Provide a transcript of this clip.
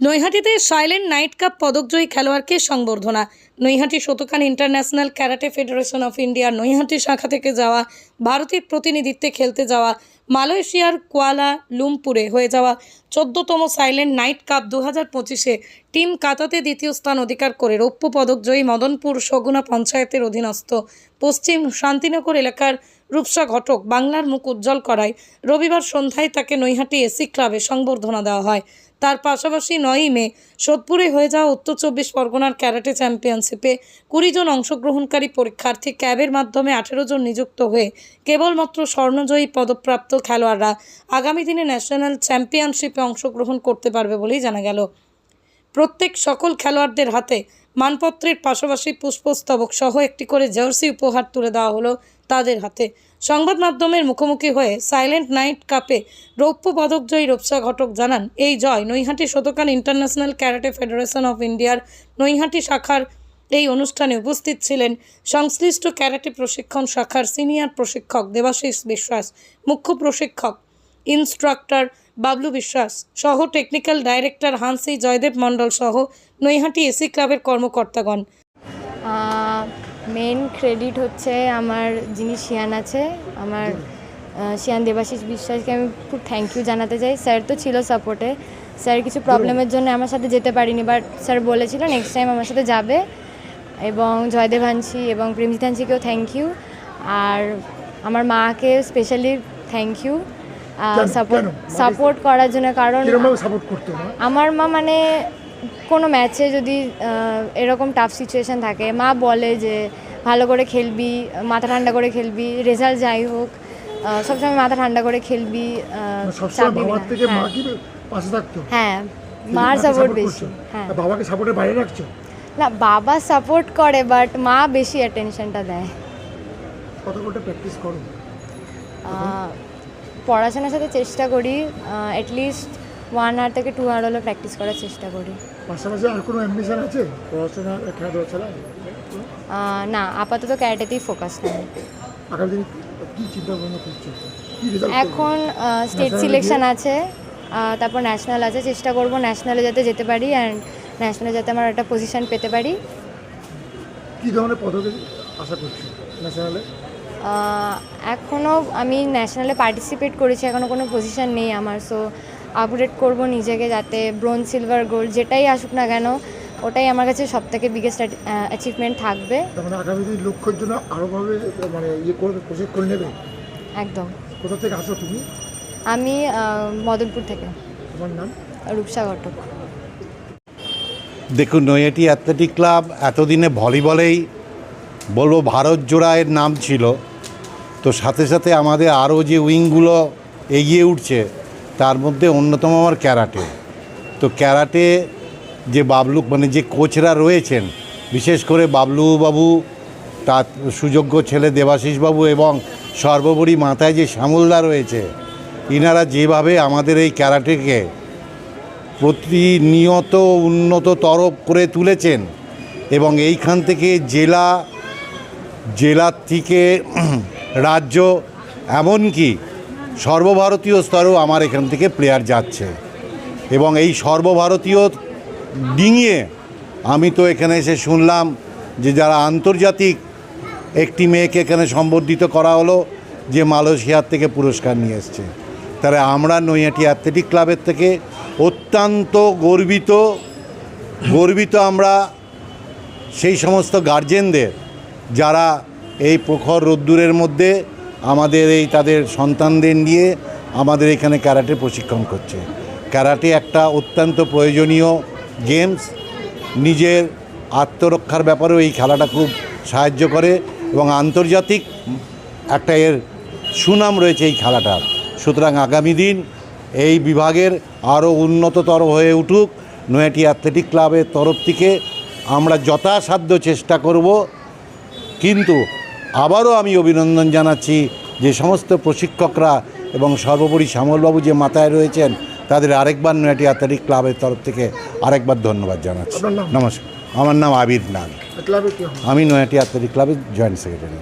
নৈহাটিতে silent night cup পদকজয়ী খেলোয়াড়কে সংবর্ধনা। Naihati Shotokan international karate federation of ইন্ডিয়ার নৈহাটি শাখা থেকে যাওয়া, ভারতের প্রতিনিধিত্বে খেলতে যাওয়া, মালয়েশিয়ার কোয়ালা লুমপুরে হয়ে যাওয়া চোদ্দতম সাইলেন্ট নাইট কাপ দু হাজার পঁচিশে টিম কাতাতে দ্বিতীয় স্থান অধিকার করে রৌপ্য পদকজয়ী মদনপুর সগুনা পঞ্চায়েতের অধীনস্থ পশ্চিম শান্তিনগর এলাকার রূপসা ঘটক বাংলার মুখ উজ্জ্বল করায় রবিবার সন্ধ্যায় তাকে নৈহাটি এসি ক্লাবে সংবর্ধনা দেওয়া হয়। তার পাশাপাশি নয়ই মে সোদপুরে হয়ে যাওয়া উত্তর চব্বিশ পরগনার ক্যারাটে চ্যাম্পিয়নশিপে কুড়ি জন অংশগ্রহণকারী পরীক্ষার্থী ক্যাবের মাধ্যমে আঠেরো জন নিযুক্ত হয়ে কেবলমাত্র স্বর্ণজয়ী পদপ্রাপ্ত খেলোয়াড়রা আগামী দিনে ন্যাশনাল চ্যাম্পিয়নশিপে অংশগ্রহণ করতে পারবে বলেই জানা গেল। প্রত্যেক সকল খেলোয়াড়দের হাতে মানপত্রের পাশাপাশি পুষ্পস্তবক সহ একটি করে জার্সি উপহার তুলে দেওয়া হলো তাদের হাতে। সংবাদ মাধ্যমের মুখোমুখি হয়ে সাইলেন্ট নাইট কাপে রৌপ্য পদকজয়ী রূপসা ঘটক জানান, এই জয় Naihati Shotokan international karate federation of ইন্ডিয়ার নৈহাটি শাখার এই অনুষ্ঠানে উপস্থিত ছিলেন সংশ্লিষ্ট ক্যারাটে প্রশিক্ষণ শাখার সিনিয়র প্রশিক্ষক দেবাশিস বিশ্বাস, মুখ্য প্রশিক্ষক ইনস্ট্রাক্টর বাবলু বিশ্বাস সহ technical director Hanshi Joydev Mondal সহ নৈহাটি এসি ক্লাবের কর্মকর্তাগণ। মেন ক্রেডিট হচ্ছে আমার যিনি শিয়ান আছে আমার শিয়ান দেবাশিস বিশ্বাসকে আমি খুব থ্যাংক ইউ জানাতে চাই। স্যার তো ছিল সাপোর্টে স্যার কিছু প্রবলেমের জন্য আমার সাথে যেতে পারিনি বাট স্যার বলেছিল নেক্সট টাইম আমার সাথে যাবে। এবং জয়দেব হানসি এবং প্রেমজিৎ হানসিকেও থ্যাংক ইউ আর আমার মাকে specially thank you? Support support করার জন্য কারণ আমার মা মানে কোনো ম্যাচে যদি এরকম টাফ সিচুয়েশন থাকে মা বলে যে ভালো করে খেলবি মাথা ঠান্ডা করে খেলবি রেজাল্ট যাই হোক সবসময় মাথা ঠান্ডা করে খেলবি মানে হ্যাঁ। হ্যাঁ মার সাপোর্ট বেশি হ্যাঁ। বাবাকে সাপোর্টের বাইরে রাখছো? না বাবা সাপোর্ট করে বাট মা বেশি অ্যাটেনশনটা দেয়। কত করে প্র্যাকটিস করো? পড়াশোনার সাথে চেষ্টা করি অ্যাটলিস্ট ওয়ান আওয়ার থেকে টু আওয়ার হলো প্র্যাকটিস করার চেষ্টা করি। পাশাপাশি আর কোনো অ্যাম্বিশন আছে? পড়াশোনা খেলাধুলা ছাড়া না আপাতত ক্যারেটেতেই ফোকাস নেই আগামী দিনে কি চিন্তা ভাবনা করছ এখন স্টেট সিলেকশন আছে তারপর ন্যাশনাল আছে চেষ্টা করব ন্যাশনালে যাতে যেতে পারি অ্যান্ড ন্যাশনালে যাতে আমার একটা পজিশন পেতে পারি। কি ধরনের পদকে আশা করছ ন্যাশনালে এখনও আমি ন্যাশনালে পার্টিসিপেট করেছি এখনও কোনো পজিশন নেই আমার সো আপগ্রেড করব নিজেকে যাতে ব্রোঞ্জ সিলভার গোল্ড যেটাই আসুক না কেন ওটাই আমার কাছে সব থেকে বিগেস্ট অ্যাচিভমেন্ট থাকবে। মানে আগামী দিন লক্ষ্যের জন্য আরোভাবে মানে ইয়ে করবে প্রশিক্ষণ নেবে? একদম। কোথা থেকে আসো তুমি? আমি মদনপুর থেকে। তোমার নাম? রূপসা ঘটক। দেখুন নৈহাটি অ্যাথলেটিক ক্লাব এতদিনে ভলিবলেই বলব ভারত জোড়ায়ের নাম ছিল। তো সাথে সাথে আমাদের আরও যে উইংগুলো এগিয়ে উঠছে তার মধ্যে অন্যতম আমার ক্যারাটে। তো ক্যারাটে যে বাবলু মানে যে কোচরা রয়েছেন, বিশেষ করে বাবলু বাবু তার সুযোগ্য ছেলে দেবাশিস বাবু এবং সর্বোপরি মাথায় যে শ্যামলদা রয়েছে, ইনারা যেভাবে আমাদের এই ক্যারাটেকে প্রতিনিয়ত উন্নততর করে তুলেছেন এবং এইখান থেকে জেলা জেলার থেকে রাজ্য, এমনকি সর্বভারতীয় স্তরেও আমার এখান থেকে প্লেয়ার যাচ্ছে। এবং এই সর্বভারতীয় ডিঙিয়ে আমি তো এখানে এসে শুনলাম যে যারা আন্তর্জাতিক একটি মেয়েকে এখানে সম্বর্ধিত করা হলো, যে মালয়েশিয়ার থেকে পুরস্কার নিয়ে এসছে। তাহলে আমরা নৈয়াটি অ্যাথলেটিক ক্লাবের থেকে অত্যন্ত গর্বিত গর্বিত আমরা সেই সমস্ত গার্জেনদের যারা এই প্রখর রোদ্দুরের মধ্যে আমাদের এই তাদের সন্তানদের নিয়ে আমাদের এখানে ক্যারাটে প্রশিক্ষণ করছে। ক্যারাটে একটা অত্যন্ত প্রয়োজনীয় গেমস। নিজের আত্মরক্ষার ব্যাপারেও এই খেলাটা খুব সাহায্য করে এবং আন্তর্জাতিক একটা এর সুনাম রয়েছে এই খেলাটার। সুতরাং আগামী দিন এই বিভাগের আরও উন্নততর হয়ে উঠুক। নৈহাটি অ্যাথলেটিক ক্লাবের তরফ থেকে আমরা যথাসাধ্য চেষ্টা করব। কিন্তু আবারও আমি অভিনন্দন জানাচ্ছি যে সমস্ত প্রশিক্ষকরা এবং সর্বোপরি শ্যামলবাবু যে মাথায় রয়েছেন তাদের আরেকবার নয়াটি অ্যাথলেটিক ক্লাবের তরফ থেকে আরেকবার ধন্যবাদ জানাচ্ছি। নমস্কার। আমার নাম আবির হয় আমি নয়টি অ্যাথলেটিক ক্লাবের জয়েন্ট সেক্রেটারি।